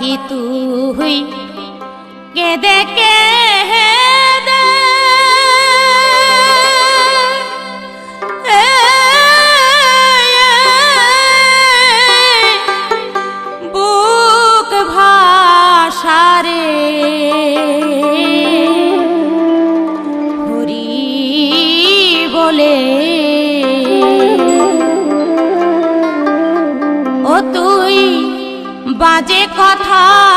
পাখি তুই কেঁদে কেহে বলে ও তো বাজে কথা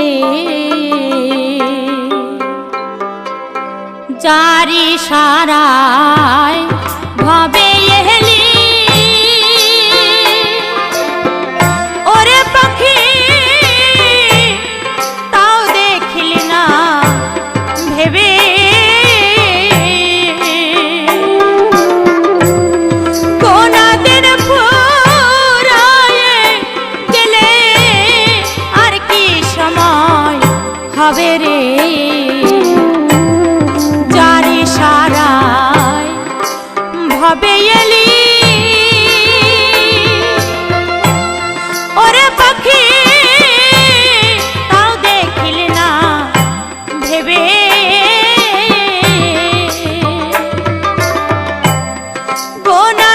রে যারে সারায় কবে এলি। ওরে পাখি তাও দেখিল না ভেবে। গোনা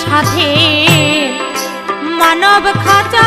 সাথে মানব খাঁচা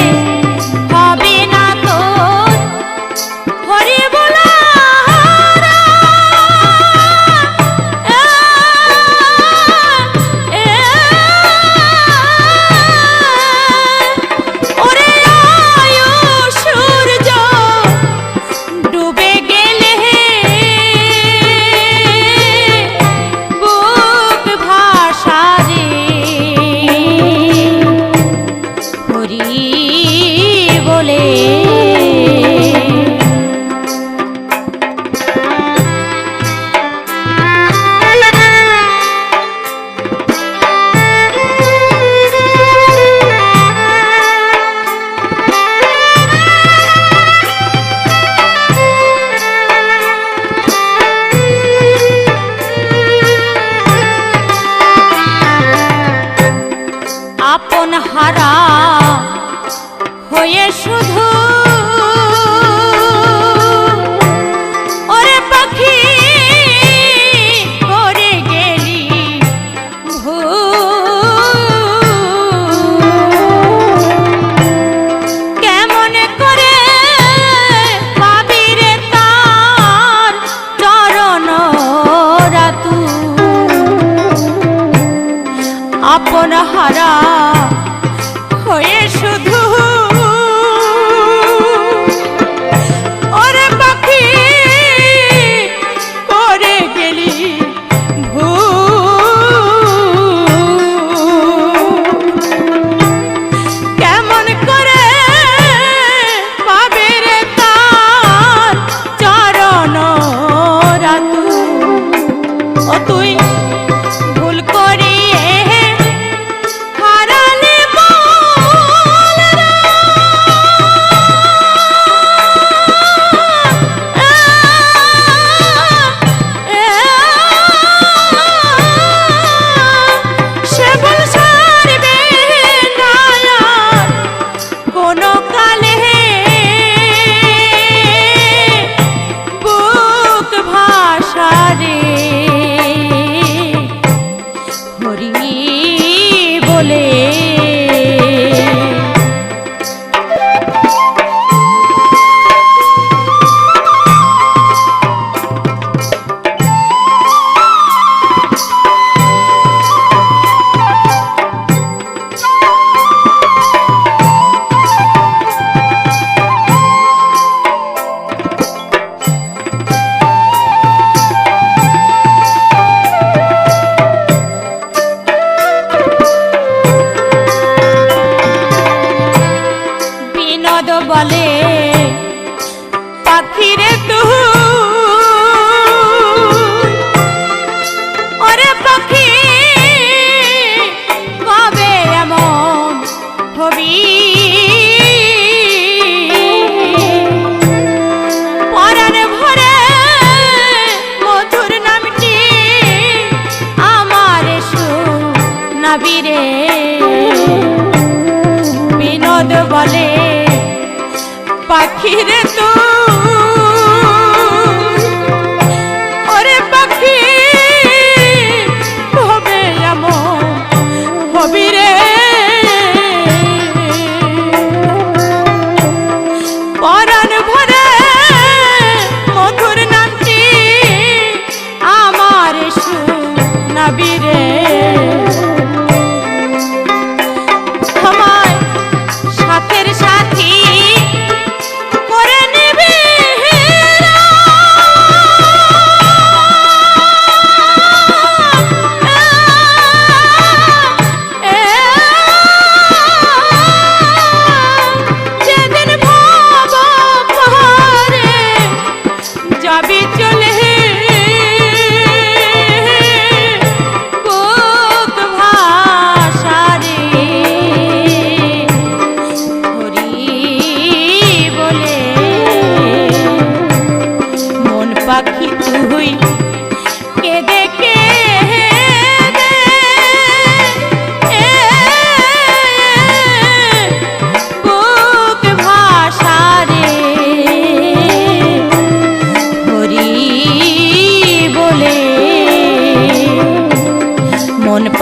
যাবি রে। বিনোদ বলে পাখিরে তুই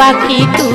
বলে মন পাখি তুই